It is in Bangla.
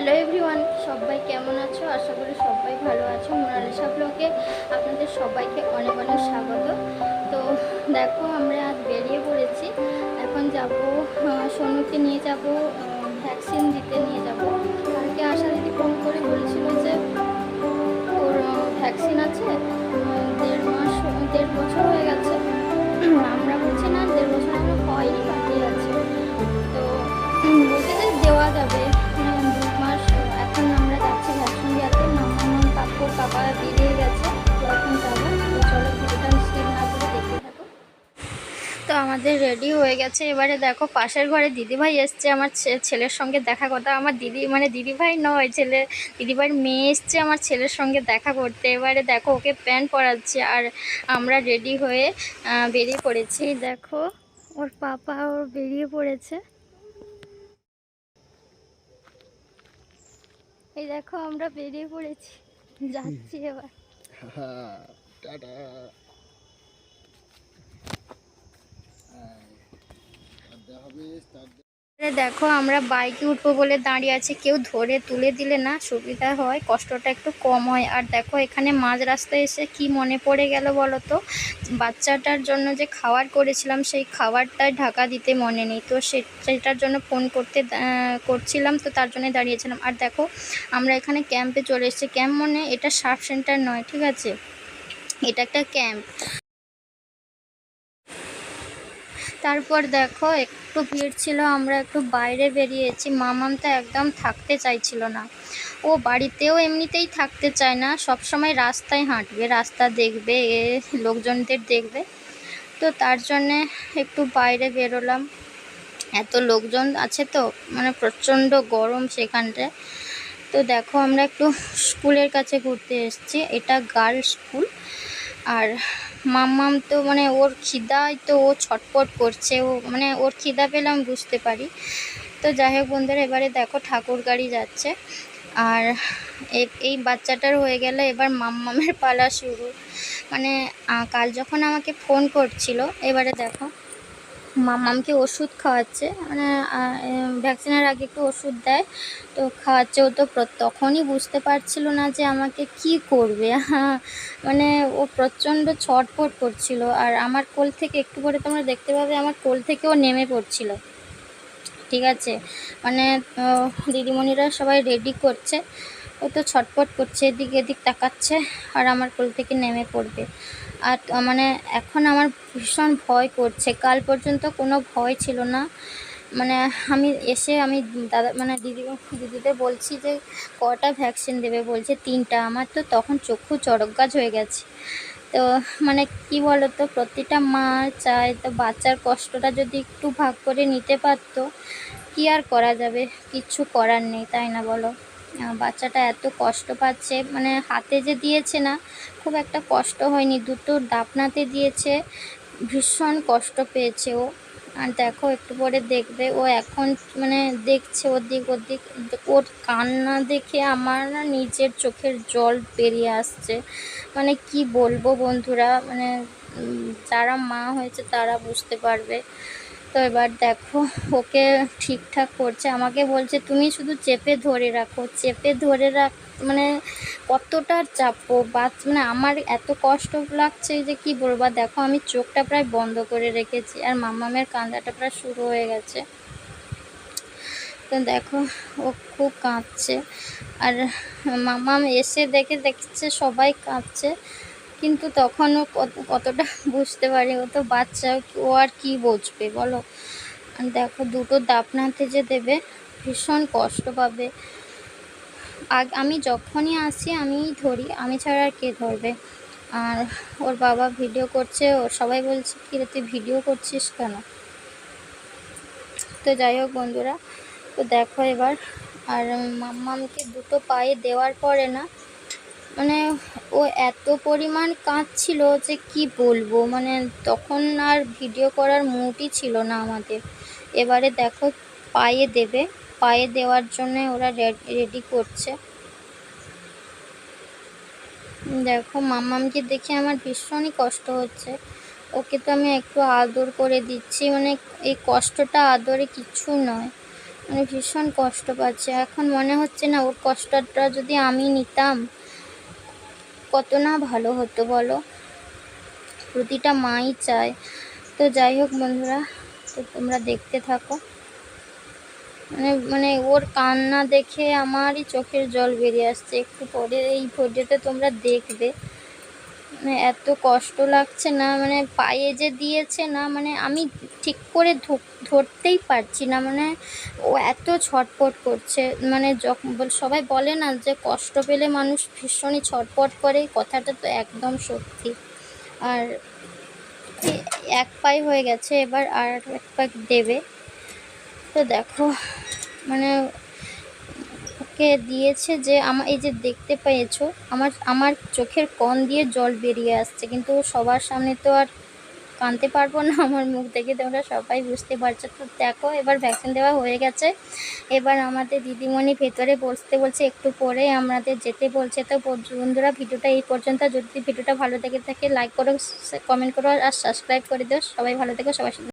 হ্যালো এভরিওয়ান, সবাই কেমন আছো? আশা করি সবাই ভালো আছো। মোনালিসা ব্লগে আপনাদের সবাইকে অনেক অনেক স্বাগত। তো দেখো, আমরা আজ বেরিয়ে পড়েছি। এখন যাব সোনুকে নিয়ে যাব ভ্যাকসিন দিতে নিয়ে যাব। কালকে আশা দিদি ফোন করে বলছিল যে ওর ভ্যাকসিন আছে। দেড় মাস, দেড় বছর তো আমাদের রেডি হয়ে গেছে। এবারে দেখো, পাশের ঘরে দিদিভাই এসছে। আমার ছেলের সঙ্গে দেখা কথা আমার দিদি মানে দিদিভাই নয়, ছেলে দিদিভাইয়ের মেয়ে এসছে আমার ছেলের সঙ্গে দেখা করতে। এবারে দেখো, ওকে প্যান্ট পরাচ্ছে। আর আমরা রেডি হয়ে বেরিয়ে পড়েছি। দেখো, ওর পাপা ওর বেরিয়ে পড়েছে। এই দেখো, আমরা বেরিয়ে পড়েছি। যাচ্ছি এবার। টাটা। হবে দেখো, আমরা বাইকে উঠবো বলে দাঁড়িয়ে আছি। কেউ ধরে তুলে দিলে না সুবিধা হয়, কষ্টটা একটু কম হয়। আর দেখো, এখানে মাঝ রাস্তায় এসে কি মনে পড়ে গেল বলো তো? বাচ্চাটার জন্য যে খাবার করেছিলাম, সেই খাবারটায় ঢাকা দিতে মনে নেই। তো সেটার জন্য ফোন করতে করছিলাম, তো তার জন্য দাঁড়িয়েছিলাম। আর দেখো, আমরা এখানে ক্যাম্পে চলে এসেছি। ক্যাম্প মানে এটা সাব সেন্টার নয়, ঠিক আছে? এটা একটা ক্যাম্প। তারপর দেখো, একটু ভিড় ছিল, আমরা একটু বাইরে বেরিয়েছি। মামাম তো একদম থাকতে চাইছিল না। ও বাড়িতেও এমনিতেই থাকতে চায় না সব সময় রাস্তায় হাঁটবে, রাস্তা দেখবে, এ লোকজনদের দেখবে। তো তার জন্যে একটু বাইরে বেরোলাম। এত লোকজন আছে তো মানে প্রচণ্ড গরম সেখানটায়। তো দেখো, আমরা একটু স্কুলের কাছে ঘুরতে এসেছি। এটা গার্লস স্কুল। আর মাম্মাম তো মানে ওর খিদায় তো ও ছটপট করছে, ও মানে ওর খিদা পেলে আমি বুঝতে পারি। তো যাই হোক বন্ধুরা, এবারে দেখো ঠাকুর গাড়ি যাচ্ছে। আর এই বাচ্চাটার হয়ে গেলে এবার মাম্মামের পালা শুরু। মানে কাল যখন আমাকে ফোন করছিল, এবারে দেখো। মাম্মামকে ওষুধ খাওয়াচ্ছে। মানে ভ্যাকসিনের আগে একটু ওষুধ দেয়, তো খাওয়াচ্ছে ও তো তখনই বুঝতে পারছিল না যে আমাকে কি করবে। হ্যাঁ মানে ও প্রচণ্ড ছটফট করছিল। আর আমার কোল থেকে একটু পরে তোমরা দেখতে পাবে, আমার কোল থেকে ও নেমে পড়ছিল। ঠিক আছে? মানে দিদিমণিরা সবাই রেডি করছে। ও তো ছটফট করছে এদিক এদিক তাকাচ্ছে, আর আমার কোল থেকে নেমে পড়বে। আর মানে এখন আমার ভীষণ ভয় করছে। কাল পর্যন্ত কোনো ভয় ছিল না। মানে আমি এসে আমি দাদা মানে দিদি, দিদিদের বলছি যে, কটা ভ্যাকসিন দেবে? বলছে তিনটা। আমার তো তখন চক্ষু চড়ক গাছ হয়ে গেছে। তো মানে কি বলো তো প্রতিটা মা চায় তো বাচ্চার কষ্টটা যদি একটু ভাগ করে নিতে পারতো, কি আর করা যাবে? কিচ্ছু করার নেই, তাই না বলো? বাচ্চাটা এত কষ্ট পাচ্ছে মানে হাতে যে দিয়েছে না, খুব একটা কষ্ট হয়নি, দুটো ডাপনাতে দিয়েছে, ভীষণ কষ্ট পেয়েছে ও। আর দেখো, একটু পরে দেখবে, ও এখন মানে দেখছে ওদিক ওদিক, ওর কান্না দেখে আমার না নিজের চোখের জল বেরিয়ে আসছে। মানে কি বলব বন্ধুরা মানে যারা মা হয়েছে তারা বুঝতে পারবে। তো এবার দেখো, ওকে ঠিকঠাক করছে। আমাকে বলছে, তুমি শুধু চেপে ধরে রাখো, চেপে ধরে রাখ মানে কতটা চাপো বাচ মানে আমার এত কষ্ট লাগছে যে কি বলব। দেখো, আমি চোখটা প্রায় বন্ধ করে রেখেছি, আর মামামের কান্দাটা প্রায় শুরু হয়ে গেছে। তো দেখো, ও খুব কাঁদছে। আর মামাম এসে দেখে, দেখছে সবাই কাঁদছে। কিন্তু তখন ও কতটা বুঝতে পারে, ও তো বাচ্চা, ও আর কি বুঝবে বলো? দেখো দুটো দাপনাতে যে দেবে, ভীষণ কষ্ট পাবে। আমি যখনই আসি, আমি ধরি, আমি ছাড়া আর কে ধরবে? আর ওর বাবা ভিডিও করছে ওর সবাই বলছে, কি রে, তুই ভিডিও করছিস কেন? তো যাই হোক বন্ধুরা, তো দেখো এবার, আর মাম্মামকে দুটো পায়ে দেওয়ার পরে না মানে ও এত পরিমাণ কাঁদছিল যে কি বলব? মানে তখন আর ভিডিও করার মুডই ছিল না আমাদের। এবারে দেখো, পায়ে দেবে। পায়ে দেওয়ার জন্য ওরা রেডি করছে। দেখো মামামকে দেখে আমার ভীষণই কষ্ট হচ্ছে। ওকে তো আমি একটু আদর করে দিচ্ছি। মানে এই কষ্টটা আদরে কিচ্ছু নয়। মানে ভীষণ কষ্ট পাচ্ছে। এখন মনে হচ্ছে না ওর কষ্টটা যদি আমি নিতাম কত না ভালো হতো বলো? প্রতিটা মাই চায়। তো যাই হোক বন্ধুরা, তো তোমরা দেখতে থাকো। মানে মানে ওর কান্না দেখে আমারই চোখের জল বেরিয়ে আসছে। একটু পরে এই ভিডিওতে তোমরা দেখবে। মানে এত কষ্ট লাগছে না মানে পায়ে যে দিয়েছে না মানে আমি ঠিক করে ধরতেই পারছি না। মানে ও এত ছটপট করছে। মানে যখন সবাই বলে না যে কষ্ট পেলে মানুষ ভীষণই ছটপট করে। কথাটা তো একদম সত্যি। আর এক পায়ে হয়ে গেছে। এবার আর এক পাক দেবে। তো দেখো মানে ওকে দিয়েছে যে আমার এই যে দেখতে পেয়েছ, আমার আমার চোখের কন দিয়ে জল বেরিয়ে আসছে। কিন্তু সবার সামনে তো আর কানতে পারব না, আমার মুখ দেখে তোমরা সবাই বুঝতে পারছ। তো দেখো, এবার ভ্যাকসিন দেওয়া হয়ে গেছে। এবার আমাদের দিদিমণি ভেতরে বসতে বলছে, একটু পরে আমাদের যেতে বলছে। তো বন্ধুরা, ভিডিওটা এই পর্যন্ত। যদি ভিডিওটা ভালো থেকে থাকে লাইক করো কমেন্ট করো, আর সাবস্ক্রাইব করে দিও। সবাই ভালো থেকো সাথে